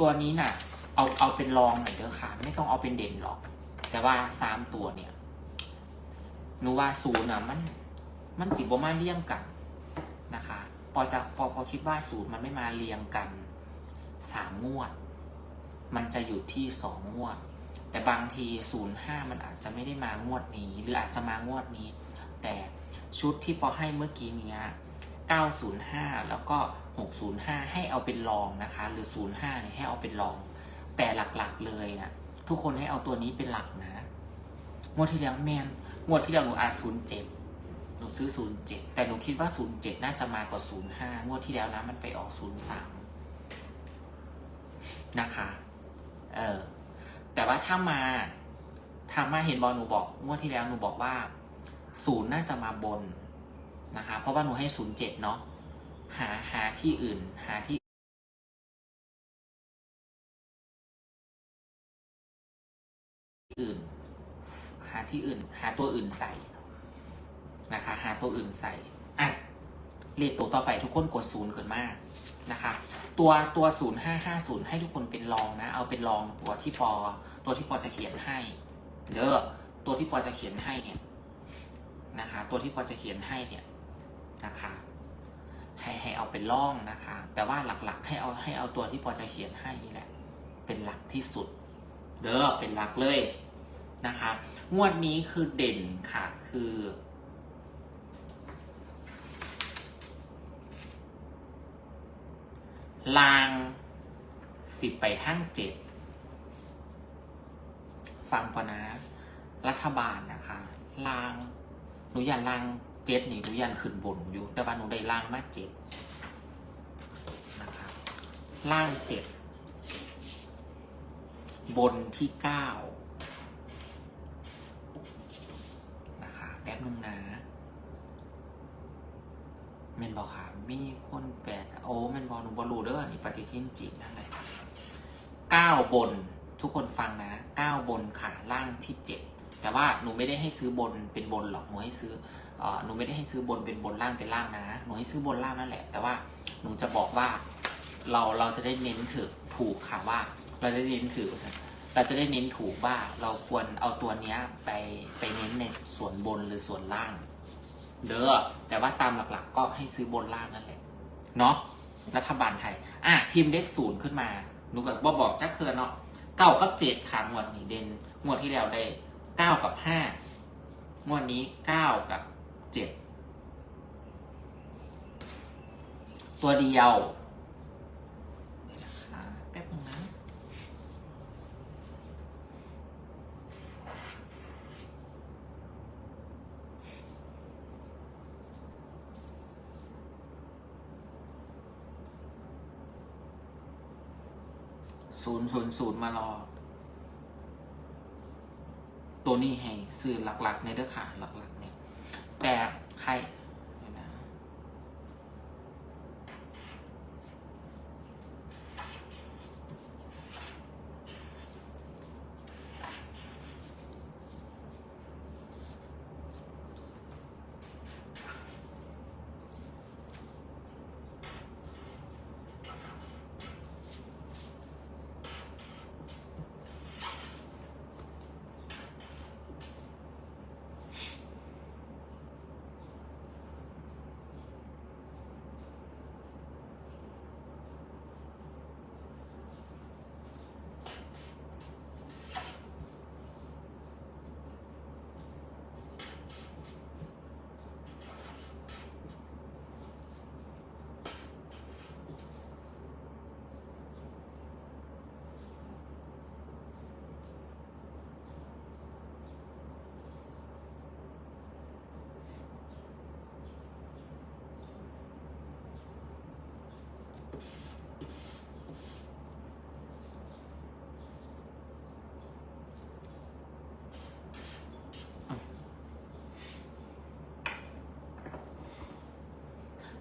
ตัวนี้น่ะ เอาเอาเป็นรองหน่อยเด้อค่ะ ไม่ต้องเอาเป็นเด่นหรอก แต่ว่าสามตัวเนี่ยหนูว่าศูนย์อะมัน มันจิบมาเรียงกันนะคะ พอจะพอพอคิดว่าศูนย์มันไม่มาเรียงกันสามงวด มันจะอยู่ที่สองงวด แต่บางทีศูนย์ห้ามันอาจจะไม่ได้มางวดนี้ หรืออาจจะมางวดนี้ แต่ชุดที่พอให้เมื่อกี้เนี้ย905 แล้วก็ 605 ให้เอาเป็นรองนะคะ หรือ 05เนี่ยให้เอาเป็นรอง แต่หลักๆเลยนะทุกคนให้เอาตัวนี้เป็นหลักนะงวดที่แล้วแมนงวดที่แล้วหนูอาจ07หนูซื้อ07แต่หนูคิดว่า07น่าจะมากว่า05งวดที่แล้วนะมันไปออก03นะคะ เออ แต่ว่าถ้ามาถ้ามาเห็นบอลหนูบอกงวดที่แล้วหนูบอกว่าศูนย์น่าจะมาบนนะคะ เพราะว่าหนูให้ศูนย์เจ็ดเนาะ หาหาที่อื่น หาที่อื่น หาที่อื่น หาตัวอื่นใส่นะคะ หาตัวอื่นใส่อะเลขตัวต่อไปทุกคนกดศูนย์ขึ้นมากนะคะ ตัวตัวศูนย์ห้าห้าศูนย์ให้ทุกคนเป็นรองนะ เอาเป็นรองตัวที่ปอ ตัวที่ปอจะเขียนให้เด้อตัวที่ปอจะเขียนให้เนี่ยนะคะ ตัวที่ปอจะเขียนให้เนี่ยนะคะ ให้ให้เอาเป็นร่องนะคะ แต่ว่าหลักๆ ให้เอาให้เอาตัวที่พอจะเขียนให้นี่แหละ เป็นหลักที่สุด เด้อเป็นหลักเลยนะคะ งวดนี้คือเด่นค่ะ คือลางสิบไปทั้งเจ็ดฟังปะนะรัฐบาลนะคะลางหนูอยันลาง เจ็ดนี่หนูยันขึ้นบนอยู่ แต่ว่าหนูได้ล่างมาเจ็ดนะคะล่างเจ็ดบนที่เก้านะคะแป๊บนึงนะเมนบอกค่ะมีคนแปลจะโอ้เมนบอกหนูบอลูเด้อนี่ปฏิทินจิตนั่นแหละเก้าบนทุกคนฟังนะเก้าบนค่ะล่างที่เจ็ดแต่ว่าหนูไม่ได้ให้ซื้อบนเป็นบนหรอกหนูให้ซื้อ หนูไม่ได้ให้ซื้อบนเป็นบนล่างเป็นล่างนะ หนูให้ซื้อบนล่างนั่นแหละ แต่ว่าหนูจะบอกว่าเราเราจะได้เน้นถือถูกค่ะว่า เราจะได้เน้นถือเราจะได้เน้นถูกว่าเราควรเอาตัวเนี้ยไปไปเน้นในส่วนบนหรือส่วนล่าง เด้อแต่ว่าตามหลักๆ ก็ให้ซื้อบนล่างนั่นแหละเนาะรัฐบาลไทย อะพิมพ์เลขศูนย์ขึ้นมาหนูก็บอกบอกจ้าเคือเนาะเก้ากับเจ็ดค่ะงวดนี้เด่นงวดที่แล้วได้เก้ากับห้างวดนี้เก้ากับ เจ็ดตัวเดียวนะคะแป๊บนึงนะศูนย์ศูนย์ศูนย์มารอ ตัวนี้ให้ซื้อหลักๆในเด้อค่ะหลักๆเนี่ย แต่ใครเดี๋ยวนะ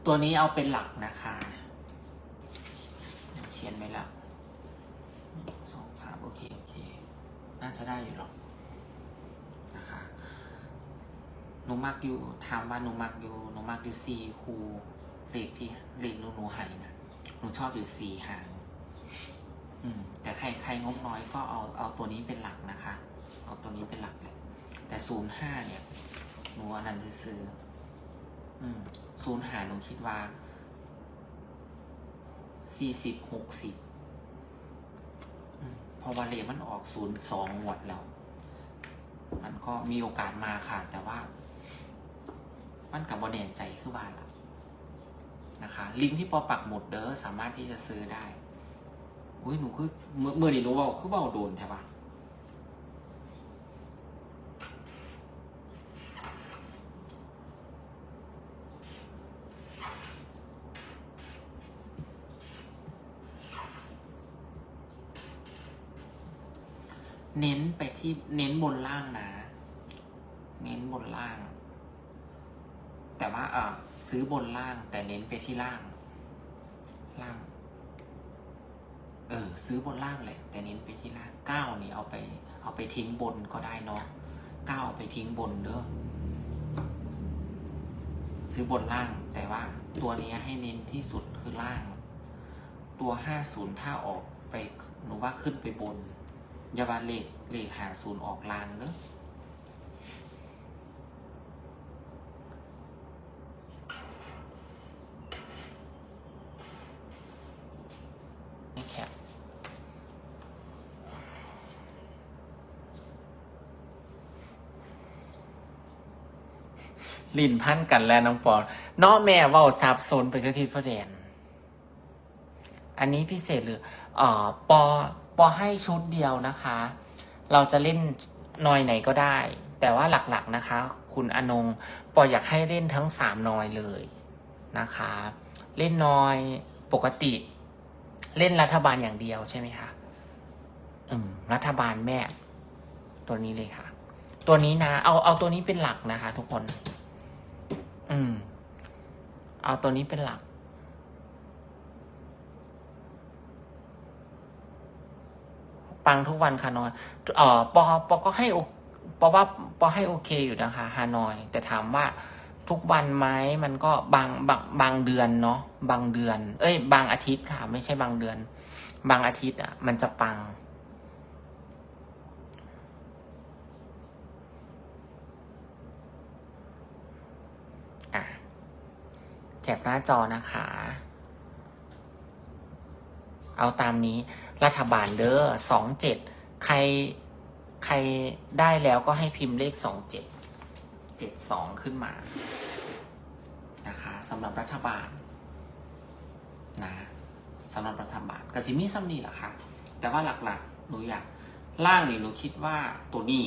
ตัวนี้เอาเป็นหลักนะคะ เขียนไว้แล้วสองสามโอเค โอเค น่าจะได้อยู่หรอกนะคะหนูมักอยู่ถามว่าหนูมักอยู่หนูมักอยู่สี่คูเลขที่เลขหนูหนูหายนะ หนูชอบอยู่สี่หางอืม แต่ใครใครงบน้อยก็เอาเอาตัวนี้เป็นหลักนะคะ เอาตัวนี้เป็นหลักเลยแต่ศูนย์ห้าเนี่ย หนูอันนั้นซื้ออืมศูนย์หาหนูคิดว่าสี่สิบหกสิบพอวันเลมันออกศูนย์สองหมดแล้ว มันก็มีโอกาสมาค่ะ แต่ว่า มันกับบแน่ใจคือว่าละ นะคะลิงก์ที่ปอปักหมุดเด้อสามารถที่จะซื้อได้อุ้ยหนูคือเมื่อเมื่อนี้หนูเบอกคือเบาโดนใช่ปะเน้นไปที่เน้นบนล่างนะ เน้นบนล่าง แต่ว่าเออซื้อบนล่างแต่เน้นไปที่ล่าง ล่าง เออ ซื้อบนล่างแหละ แต่เน้นไปที่ล่างเก้านี่เอาไป เอาไปทิ้งบนก็ได้เนาะเก้าเอาไปทิ้งบนเด้อซื้อบนล่าง แต่ว่าตัวนี้ให้เน้นที่สุดคือล่าง ตัวห้าศูนย์ถ้าออกไปหนูว่าขึ้นไปบน อย่าบาเลขเลขหาศูนย์ออกล่างเนอะ ลินพันกันแล้วน้องปอนน้อแม่ว่าซับซนไปคือทิศพระแดน อันนี้พิเศษหรืออ่อปอปอให้ชุดเดียวนะคะ เราจะเล่นนอยไหนก็ได้ แต่ว่าหลักๆนะคะ คุณอนงปออยากให้เล่นทั้งสามนอยเลยนะคะ เล่นนอยปกติ เล่นรัฐบาลอย่างเดียวใช่ไหมคะอืมรัฐบาลแม่ ตัวนี้เลยค่ะ ตัวนี้นะ เอาเอาตัวนี้เป็นหลักนะคะ ทุกคน อืม เอาตัวนี้เป็นหลัก ปังทุกวันค่ะนอยเอ่อปอปอก็ให้โอปอว่าปอให้โอเคอยู่นะคะฮานอย แต่ถามว่าทุกวันไหมมันก็บางบางบางเดือนเนาะบางเดือน เอ้ย บางอาทิตย์ค่ะ ไม่ใช่บางเดือน บางอาทิตย์อะ มันจะปัง อะแคปหน้าจอนะคะ เอาตามนี้รัฐบาลเด้อสองเจ็ดใครใครได้แล้วก็ให้พิมพ์เลขสองเจ็ดเจ็ดสองขึ้นมา นะคะสำหรับรัฐบาล นะสำหรับรัฐบาลกสิมีซัมนี่แหละค่ะ แต่ว่าหลักๆ หนูอยากล่างนี่หนูคิดว่าตัวนี้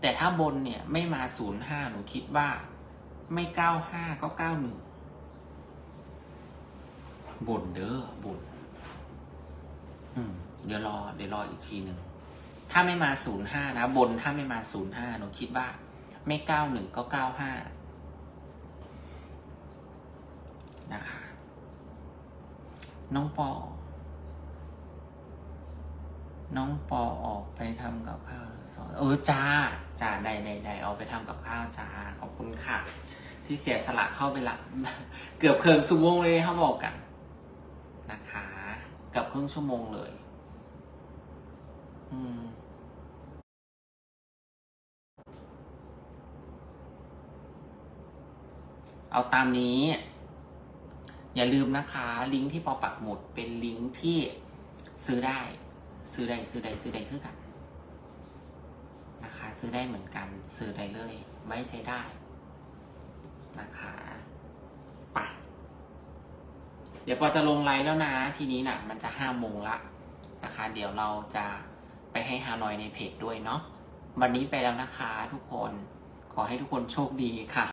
แต่ถ้าบนเนี่ยไม่มาศูนย์ห้าหนูคิดว่า ไม่เก้าห้าก็เก้าหนึ่งบนเด้อบนอืม เดี๋ยวรอ เดี๋ยวรออีกทีหนึ่ง ถ้าไม่มาศูนย์ห้านะบนถ้าไม่มาศูนย์ห้าหนูคิดว่า ไม่เก้าหนึ่งก็เก้าห้านะคะ น้องปอ น้องปอออกไปทำกับข้าวสอนเออจ้าจ้าได้ได้ได้เอาไปทำกับข้าวจ้าขอบคุณค่ะ ที่เสียสละเข้าไปละ เกือบเคิงชั่วโมงเลยเขาบอกกันนะคะ กับครึ่งชั่วโมงเลย อืมเอาตามนี้ อย่าลืมนะคะ ลิงก์ที่ปอปักหมุดเป็นลิงก์ที่ซื้อได้ ซื้อได้ซื้อได้ซื้อได้คือกัน นะคะ ซื้อได้เหมือนกัน ซื้อได้เลย ไว้ใจได้ นะคะไปเดี๋ยวพอจะลงไลน์แล้วนะ ทีนี้นะ่ะ มันจะห้าโมงละนะคะ เดี๋ยวเราจะไปให้ฮานอยในเพจด้วยเนาะวันนี้ไปแล้วนะคะทุกคนขอให้ทุกคนโชคดีค่ะ